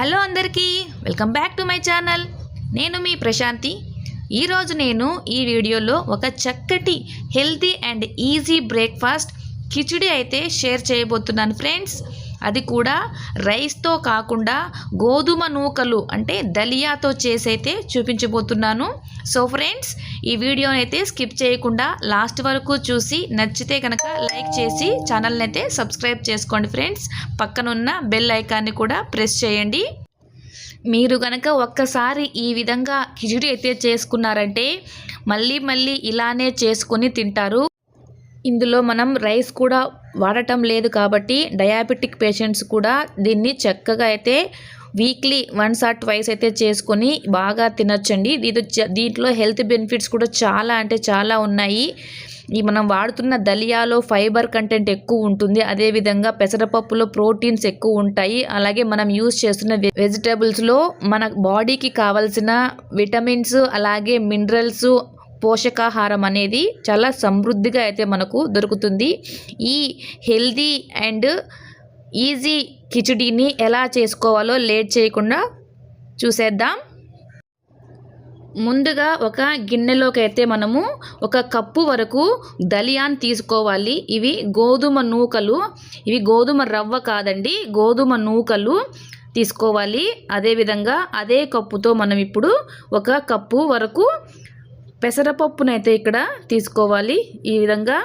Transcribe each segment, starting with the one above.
Hello అందరికీ welcome back to my channel. నేను మీ ప్రశాంతి. ఈరోజు నేను ఈ వీడియోలో ఒక చక్కటి healthy and easy breakfast khichdi అయితే షేర్ చేయబోతున్నాను ఫ్రెండ్స్. అది కూడా రైస్తో కాకుండా గోధుమ నూకలు అంటే దలియాతో చేసైతే చూపించబోతున్నాను. సో ఫ్రెండ్స్ ఈ వీడియోని అయితే స్కిప్ చేయకుండా లాస్ట్ వరకు చూసి నచ్చితే కనుక లైక్ చేసి ఛానల్ని అయితే సబ్స్క్రైబ్ చేసుకోండి ఫ్రెండ్స్. పక్కనున్న బెల్ ఐకాన్ని కూడా ప్రెస్ చేయండి. మీరు కనుక ఒక్కసారి ఈ విధంగా కిచిడి అయితే చేసుకున్నారంటే మళ్ళీ మళ్ళీ ఇలానే చేసుకొని తింటారు. ఇందులో మనం రైస్ కూడా వాడటం లేదు కాబట్టి డయాబెటిక్ పేషెంట్స్ కూడా దీన్ని చక్కగా అయితే వీక్లీ వన్స్ ఆర్ ట్వైస్ అయితే చేసుకొని బాగా తినొచ్చండి. ఇది దీంట్లో హెల్త్ బెనిఫిట్స్ కూడా చాలా అంటే చాలా ఉన్నాయి. ఈ మనం వాడుతున్న దలియాలో ఫైబర్ కంటెంట్ ఎక్కువ ఉంటుంది. అదేవిధంగా పెసరపప్పులో ప్రోటీన్స్ ఎక్కువ ఉంటాయి. అలాగే మనం యూస్ చేస్తున్న వెజిటేబుల్స్లో మన బాడీకి కావాల్సిన విటమిన్స్ అలాగే మినరల్స్ పోషకాహారం అనేది చాలా సమృద్ధిగా అయితే మనకు దొరుకుతుంది. ఈ హెల్దీ అండ్ ఈజీ కిచిడీని ఎలా చేసుకోవాలో లేట్ చేయకుండా చూసేద్దాం. ముందుగా ఒక గిన్నెలోకి అయితే మనము ఒక కప్పు వరకు దలియాన్ తీసుకోవాలి. ఇవి గోధుమ నూకలు. ఇవి గోధుమ రవ్వ కాదండి గోధుమ నూకలు తీసుకోవాలి. అదేవిధంగా అదే కప్పుతో మనం ఇప్పుడు ఒక కప్పు వరకు పెసరపప్పునైతే ఇక్కడ తీసుకోవాలి. ఈ విధంగా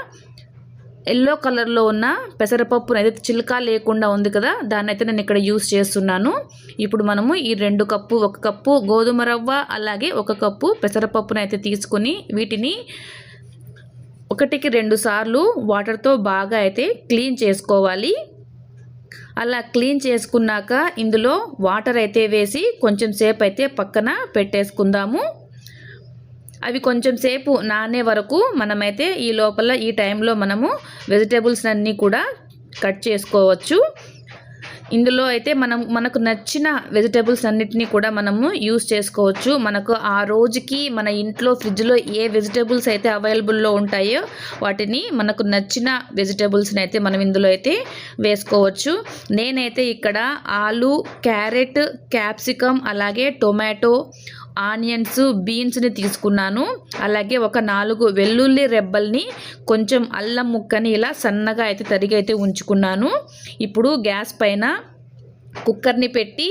ఎల్లో కలర్లో ఉన్న పెసరపప్పును అయితే చిలుక లేకుండా ఉంది కదా దాన్ని అయితే నేను ఇక్కడ యూస్ చేస్తున్నాను. ఇప్పుడు మనము ఈ రెండు కప్పు ఒక కప్పు గోధుమ రవ్వ అలాగే ఒక కప్పు పెసరపప్పును అయితే తీసుకొని వీటిని ఒకటికి రెండు సార్లు వాటర్తో బాగా అయితే క్లీన్ చేసుకోవాలి. అలా క్లీన్ చేసుకున్నాక ఇందులో వాటర్ అయితే వేసి కొంచెం సేపు అయితే పక్కన పెట్టేసుకుందాము. అవి కొంచెం సేపు నానే వరకు మనమైతే ఈ లోపల ఈ టైంలో మనము వెజిటేబుల్స్ అన్నీ కూడా కట్ చేసుకోవచ్చు. ఇందులో అయితే మనం మనకు నచ్చిన వెజిటేబుల్స్ అన్నిటినీ కూడా మనము యూస్ చేసుకోవచ్చు. మనకు ఆ రోజుకి మన ఇంట్లో ఫ్రిడ్జ్లో ఏ వెజిటేబుల్స్ అయితే అవైలబుల్లో ఉంటాయో వాటిని మనకు నచ్చిన వెజిటేబుల్స్ని అయితే మనం ఇందులో అయితే వేసుకోవచ్చు. నేనైతే ఇక్కడ ఆలు క్యారెట్ క్యాప్సికమ్ అలాగే టొమాటో ఆనియన్స్ బీన్స్ని తీసుకున్నాను. అలాగే ఒక నాలుగు వెల్లుల్లి రెబ్బల్ని కొంచెం అల్లం ముక్కని ఇలా సన్నగా అయితే తరిగి అయితే ఉంచుకున్నాను. ఇప్పుడు గ్యాస్ పైన కుక్కర్ని పెట్టి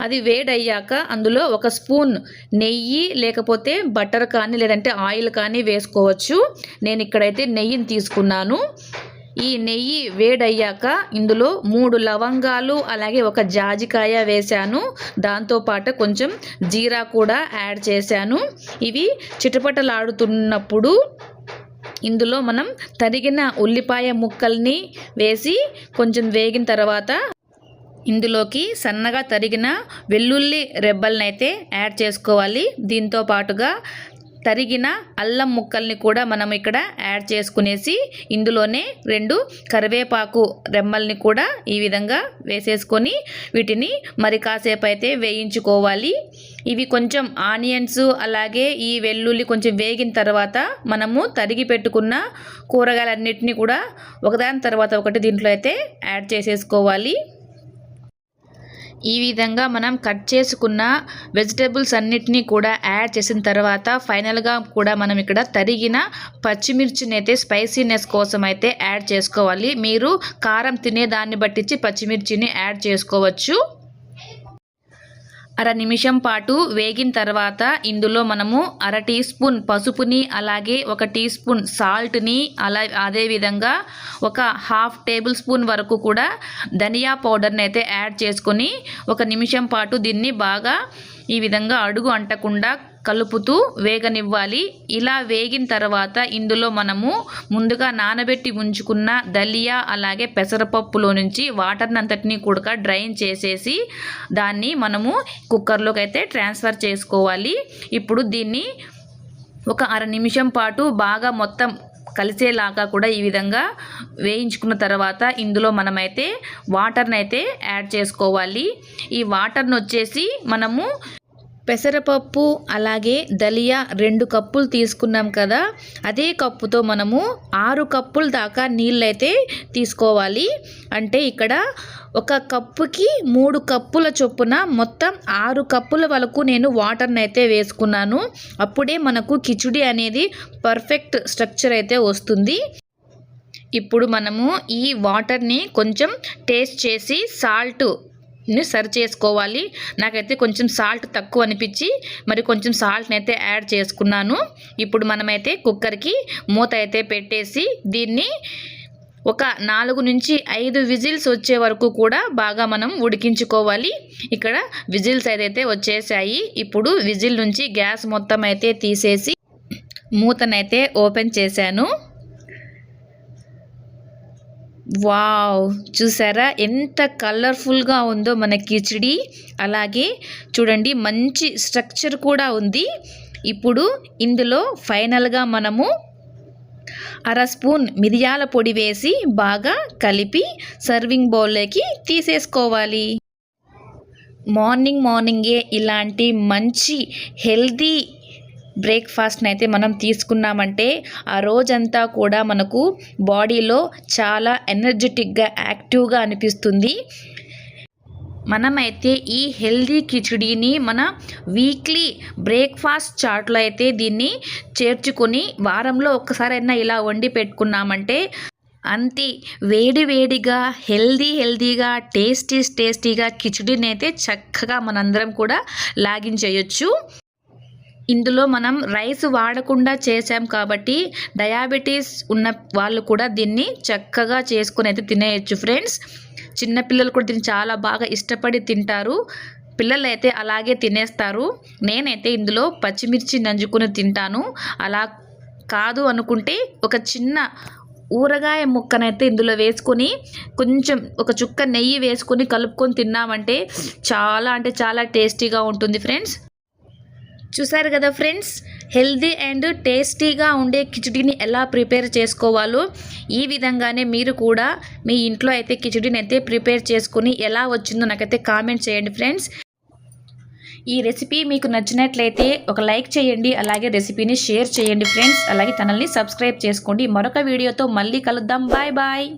అది వేడయ్యాక అందులో ఒక స్పూన్ నెయ్యి లేకపోతే బటర్ కానీ లేదంటే ఆయిల్ కానీ వేసుకోవచ్చు. నేను ఇక్కడైతే నెయ్యిని తీసుకున్నాను. ఈ నెయ్యి వేడయ్యాక ఇందులో మూడు లవంగాలు అలాగే ఒక జాజికాయ వేశాను. దాంతోపాటు కొంచెం జీరా కూడా యాడ్ చేశాను. ఇవి చిటపటలాడుతున్నప్పుడు ఇందులో మనం తరిగిన ఉల్లిపాయ ముక్కల్ని వేసి కొంచెం వేగిన తర్వాత ఇందులోకి సన్నగా తరిగిన వెల్లుల్లి రెబ్బల్ని అయితే యాడ్ చేసుకోవాలి. దీంతో పాటుగా తరిగిన అల్లం ముక్కల్ని కూడా మనం ఇక్కడ యాడ్ చేసుకునేసి ఇందులోనే రెండు కరివేపాకు రెమ్మల్ని కూడా ఈ విధంగా వేసేసుకొని వీటిని మరి కాసేపు అయితే వేయించుకోవాలి. ఇవి కొంచెం ఆనియన్స్ అలాగే ఈ వెల్లుల్లి కొంచెం వేగిన తర్వాత మనము తరిగి పెట్టుకున్న కూరగాయలన్నిటిని కూడా ఒకదాని తర్వాత ఒకటి దీంట్లో అయితే యాడ్ చేసేసుకోవాలి. ఈ విధంగా మనం కట్ చేసుకున్న వెజిటేబుల్స్ అన్నిటినీ కూడా యాడ్ చేసిన తర్వాత ఫైనల్గా కూడా మనం ఇక్కడ తరిగిన పచ్చిమిర్చిని అయితే స్పైసీనెస్ కోసం అయితే యాడ్ చేసుకోవాలి. మీరు కారం తినే దాన్ని బట్టించి పచ్చిమిర్చిని యాడ్ చేసుకోవచ్చు. అర నిమిషం పాటు వేగిన తర్వాత ఇందులో మనము అర టీ స్పూన్ పసుపుని అలాగే ఒక టీ స్పూన్ సాల్ట్ని అలా అదేవిధంగా ఒక హాఫ్ టేబుల్ స్పూన్ వరకు కూడా ధనియా పౌడర్ని అయితే యాడ్ చేసుకొని ఒక నిమిషం పాటు దీన్ని బాగా ఈ విధంగా అడుగు అంటకుండా కలుపుతూ వేగనివ్వాలి. ఇలా వేగిన తర్వాత ఇందులో మనము ముందుగా నానబెట్టి ఉంచుకున్న దలియా అలాగే పెసరపప్పులో నుంచి వాటర్ని అంతటినీ కూడా డ్రైన్ చేసేసి దాన్ని మనము కుక్కర్లోకి అయితే ట్రాన్స్ఫర్ చేసుకోవాలి. ఇప్పుడు దీన్ని ఒక అర నిమిషం పాటు బాగా మొత్తం కలిసేలాగా కూడా ఈ విధంగా వేయించుకున్న తర్వాత ఇందులో మనమైతే వాటర్ని అయితే యాడ్ చేసుకోవాలి. ఈ వాటర్ని వచ్చేసి మనము పెసరపప్పు అలాగే దలియా రెండు కప్పులు తీసుకున్నాం కదా అదే కప్పుతో మనము ఆరు కప్పుల దాకా నీళ్ళైతే తీసుకోవాలి. అంటే ఇక్కడ ఒక కప్పుకి మూడు కప్పుల చొప్పున మొత్తం ఆరు కప్పుల వరకు నేను వాటర్ని అయితే వేసుకున్నాను. అప్పుడే మనకు కిచిడి అనేది పర్ఫెక్ట్ స్ట్రక్చర్ అయితే వస్తుంది. ఇప్పుడు మనము ఈ వాటర్ని కొంచెం టేస్ట్ చేసి సాల్ట్ని సరి చేసుకోవాలి. నాకైతే కొంచెం సాల్ట్ తక్కువ అనిపించి మరి కొంచెం సాల్ట్ని అయితే యాడ్ చేసుకున్నాను. ఇప్పుడు మనమైతే కుక్కర్కి మూత అయితే పెట్టేసి దీన్ని ఒక నాలుగు నుంచి ఐదు విజిల్స్ వచ్చే వరకు కూడా బాగా మనం ఉడికించుకోవాలి. ఇక్కడ విజిల్స్ అయితే వచ్చేసాయి ఇప్పుడు విజిల్ నుంచి గ్యాస్ మొత్తం అయితే తీసేసి మూతనైతే ఓపెన్ చేశాను. వావ్! చూసారా? ఎంత కలర్ఫుల్గా ఉందో మన కిచిడి. అలాగే చూడండి మంచి స్ట్రక్చర్ కూడా ఉంది. ఇప్పుడు ఇందులో ఫైనల్గా మనము అర స్పూన్ మిరియాల పొడి వేసి బాగా కలిపి సర్వింగ్ బౌల్లోకి తీసేసుకోవాలి. మార్నింగ్ మార్నింగే ఇలాంటి మంచి హెల్దీ బ్రేక్ఫాస్ట్ని అయితే మనం తీసుకున్నామంటే ఆ రోజంతా కూడా మనకు బాడీలో చాలా ఎనర్జెటిక్గా యాక్టివ్గా అనిపిస్తుంది. మనమైతే ఈ హెల్దీ కిచిడీని మన వీక్లీ బ్రేక్ఫాస్ట్ చాట్లో అయితే దీన్ని చేర్చుకొని వారంలో ఒక్కసారైనా ఇలా వండి పెట్టుకున్నామంటే అంతే వేడి వేడిగా హెల్దీ హెల్దీగా టేస్టీ టేస్టీగా కిచిడీని అయితే చక్కగా మనందరం కూడా లాగించేయచ్చు. ఇందులో మనం రైస్ వాడకుండా చేసాం కాబట్టి డయాబెటీస్ ఉన్న వాళ్ళు కూడా దీన్ని చక్కగా చేసుకుని అయితే తినేయచ్చు ఫ్రెండ్స్. చిన్నపిల్లలు కూడా దీన్ని చాలా బాగా ఇష్టపడి తింటారు. పిల్లలైతే అలాగే తినేస్తారు. నేనైతే ఇందులో పచ్చిమిర్చి నంజుకుని తింటాను. అలా కాదు అనుకుంటే ఒక చిన్న ఊరగాయ ముక్కనైతే ఇందులో వేసుకొని కొంచెం ఒక చుక్క నెయ్యి వేసుకొని కలుపుకొని తిన్నామంటే చాలా అంటే చాలా టేస్టీగా ఉంటుంది ఫ్రెండ్స్. చూసారు కదా ఫ్రెండ్స్? హెల్దీ అండ్ టేస్టీగా ఉండే కిచడీని ఎలా ప్రిపేర్ చేసుకోవాలో ఈ విధంగానే మీరు కూడా మీ ఇంట్లో అయితే కిచడీని అయితే ప్రిపేర్ చేసుకుని ఎలా వచ్చిందో నాకైతే కామెంట్ చేయండి ఫ్రెండ్స్. ఈ రెసిపీ మీకు నచ్చినట్లయితే ఒక లైక్ చేయండి అలాగే రెసిపీని షేర్ చేయండి ఫ్రెండ్స్. అలాగే ఛానల్ని సబ్స్క్రైబ్ చేసుకోండి. మరొక వీడియోతో మళ్ళీ కలుద్దాం. Bye bye.